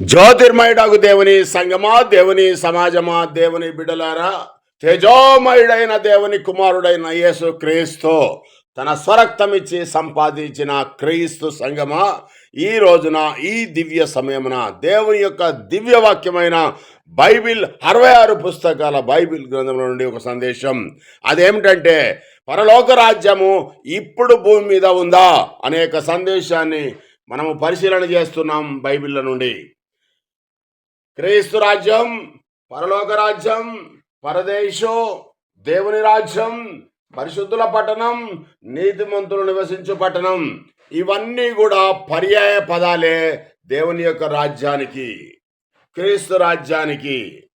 జ్యోతిర్మయుడకు దేవుని సంగమా దేవుని సమాజమా దేవుని బిడలారా తేజోమయుడైన దేవుని కుమారుడైన యేసు క్రీస్తు తన స్వరక్తమిచ్చి సంపాదించిన క్రీస్తు సంగమా. ఈ రోజున ఈ దివ్య సమయమున దేవుని యొక్క దివ్య వాక్యమైన బైబిల్ అరవై ఆరు పుస్తకాల బైబిల్ గ్రంథంలో నుండి ఒక సందేశం. అదేమిటంటే పరలోక రాజ్యము ఇప్పుడు భూమి మీద ఉందా? అనేక సందేశాన్ని మనము పరిశీలన చేస్తున్నాం బైబిల్ నుండి. క్రీస్తు రాజ్యం పరలోక రాజ్యం పరదేశో దేవుని రాజ్యం పరిశుద్ధుల పట్టణం నీతిమంతులు నివసించు పట్టణం. ఇవన్నీ కూడా పర్యాయ పదాలే దేవుని యొక్క రాజ్యానికి క్రీస్తు రాజ్యానికి.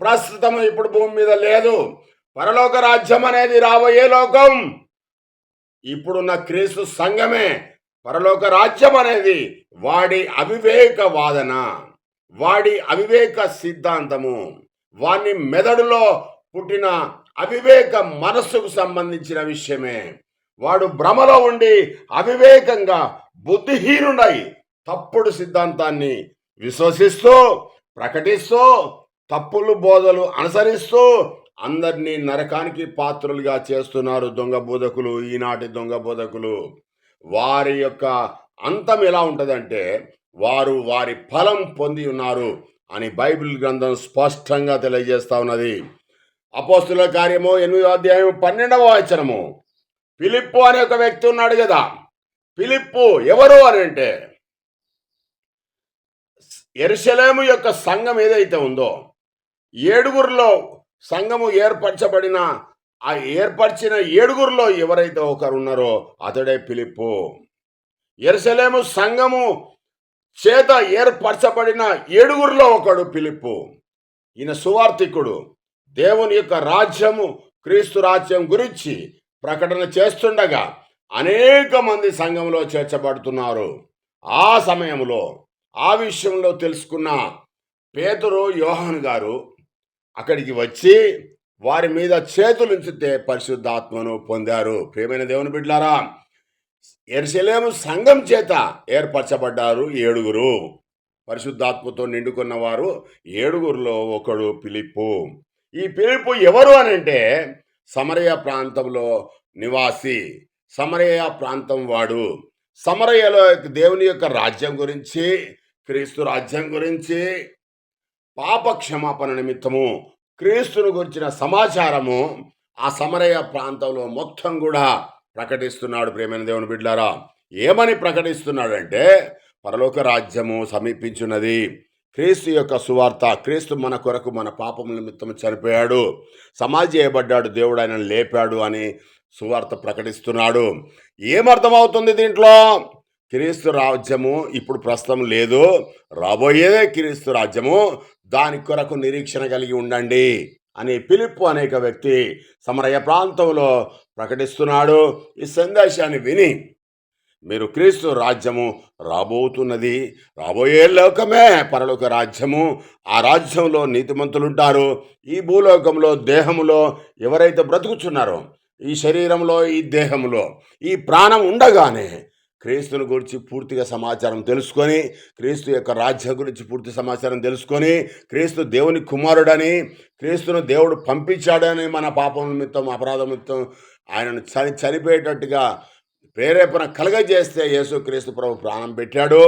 ప్రస్తుతం ఇప్పుడు భూమి మీద లేదు. పరలోక రాజ్యం అనేది రాబోయే లోకం. ఇప్పుడున్న క్రీస్తు సంఘమే పరలోక రాజ్యం అనేది వాడి అవివేక వాదన వాడి అవివేక సిద్ధాంతము వాని మెదడులో పుట్టిన అవివేక మనస్సుకు సంబంధించిన విషయమే. వాడు భ్రమలో ఉండి అవివేకంగా బుద్ధిహీనుడై తప్పుడు సిద్ధాంతాన్ని విశ్వసిస్తూ ప్రకటిస్తూ తప్పులు బోధలు అనుసరిస్తూ అందరినీ నరకానికి పాత్రులుగా చేస్తున్నారు దొంగ బోధకులు ఈనాటి దొంగ బోధకులు. వారి యొక్క అంతం ఎలా ఉంటుందంటే వారు వారి ఫలం పొంది ఉన్నారు అని బైబిల్ గ్రంథం స్పష్టంగా తెలియజేస్తా ఉన్నది. అపోస్తుల కార్యము ఎనిమిదో అధ్యాయం పన్నెండవ వచనము. పిలిప్పు అనే ఒక వ్యక్తి ఉన్నాడు కదా. పిలిప్పు ఎవరు అని అంటే ఎరుసలేము యొక్క సంఘం ఏదైతే ఉందో ఏడుగురిలో సంఘము ఏర్పరచబడిన ఆ ఏర్పరిచిన ఏడుగురిలో ఎవరైతే ఒకరు ఉన్నారో అతడే ఫిలిప్పు. ఎరుసలేము సంఘము చేత ఏర్పరచబడిన ఏడుగురిలో ఒకడు పిలుపు ఈయన సువార్థికుడు. దేవుని యొక్క రాజ్యము క్రీస్తు రాజ్యం గురించి ప్రకటన చేస్తుండగా అనేక మంది సంఘంలో చేర్చబడుతున్నారు. ఆ సమయంలో ఆ విషయంలో తెలుసుకున్న పేదరు యోహాన్ గారు అక్కడికి వచ్చి వారి మీద చేతులుంచితే పరిశుద్ధాత్మను పొందారు. ప్రేమైన దేవుని బిడ్లారా ఎరుసలేము సంఘం చేత ఏర్పరచబడ్డారు ఏడుగురు. పరిశుద్ధాత్మతో నిండుకున్న వారు ఏడుగురులో ఒకడు పిలిప్పు ఈ పిలుపు ఎవరు అని అంటే సమరయ ప్రాంతంలో నివాసి సమరయ ప్రాంతం వాడు. సమరయలో దేవుని యొక్క రాజ్యం గురించి క్రీస్తు రాజ్యం గురించి పాప క్షమాపణ నిమిత్తము క్రీస్తును గురించిన సమాచారము ఆ సమరయ ప్రాంతంలో మొత్తం కూడా ప్రకటిస్తున్నాడు ప్రేమైన దేవుని బిడ్డారా ఏమని ప్రకటిస్తున్నాడంటే పరలోక రాజ్యము సమీపించున్నది. క్రీస్తు యొక్క సువార్త క్రీస్తు మన కొరకు మన పాపం నిమిత్తం చనిపోయాడు. సమాజ చేయబడ్డాడు దేవుడు ఆయన లేపాడు అని సువార్త ప్రకటిస్తున్నాడు. ఏమర్థమవుతుంది దీంట్లో? క్రీస్తు రాజ్యము ఇప్పుడు ప్రస్తుతం లేదు. రాబోయేదే క్రీస్తు రాజ్యము. దాని కొరకు నిరీక్షణ కలిగి ఉండండి. అని పిలిప్పు అనేక వ్యక్తి సమరయ ప్రాంతంలో ప్రకటిస్తున్నాడు. ఈ సందేశాన్ని విని మీరు క్రీస్తు రాజ్యము రాబోతున్నది. రాబోయే లోకమే పరలోక రాజ్యము. ఆ రాజ్యంలో నీతిమంతులుంటారు. ఈ భూలోకంలో దేహములో ఎవరైతే బ్రతుకుచున్నారో ఈ శరీరంలో ఈ దేహంలో ఈ ప్రాణం ఉండగానే క్రీస్తుని గురించి పూర్తిగా సమాచారం తెలుసుకొని క్రీస్తు యొక్క రాజ్యం గురించి పూర్తి సమాచారం తెలుసుకొని క్రీస్తు దేవుని కుమారుడని క్రీస్తును దేవుడు పంపించాడని మన పాపం నిమిత్తం అపరాధం నిమిత్తం ఆయనను చని చనిపోయేటట్టుగా ప్రేరేపణ కలగజేస్తే యేసు క్రీస్తు ప్రభు ప్రాణం పెట్టాడు.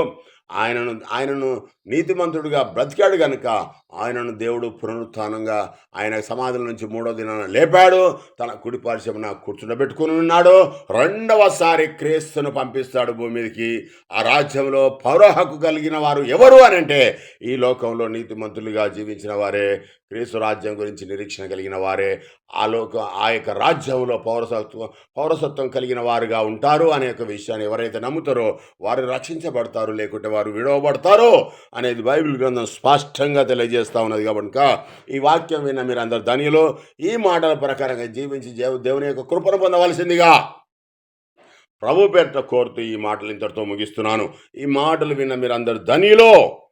ఆయనను ఆయనను నీతిమంతుడిగా బ్రతికాడు గనుక ఆయనను దేవుడు పునరుత్థానంగా ఆయన సమాధుల నుంచి మూడో దినాన లేపాడు. తన కుడి పార్శ్వమున కూర్చుండబెట్టుకుని ఉన్నాడు. రెండవసారి క్రీస్తును పంపిస్తాడు భూమి మీదకి. ఆ రాజ్యంలో పౌర హక్కు కలిగిన వారు ఎవరు అని అంటే ఈ లోకంలో నీతిమంతులుగా జీవించిన వారే క్రీస్తు రాజ్యం గురించి నిరీక్షణ కలిగిన వారే ఆ లోక ఆ యొక్క రాజ్యంలో పౌరసత్వం పౌరసత్వం కలిగిన వారుగా ఉంటారు అనే యొక్క విషయాన్ని ఎవరైతే నమ్ముతారో వారు రక్షించబడతారు లేకుంటే వారు విడవబడతారు అనేది బైబిల్ గ్రంథం స్పష్టంగా తెలియజేస్తా ఉన్నది కాబట్టి ఈ వాక్యం విన్న మీరు అందరు ధనిలో ఈ మాటల ప్రకారంగా జీవించి దేవుని యొక్క కృపను పొందవలసిందిగా ప్రభు పేరిట కోరుతూ ఈ మాటలు ఇంతటితో ముగిస్తున్నాను. ఈ మాటలు విన్న మీరు అందరు ధనిలో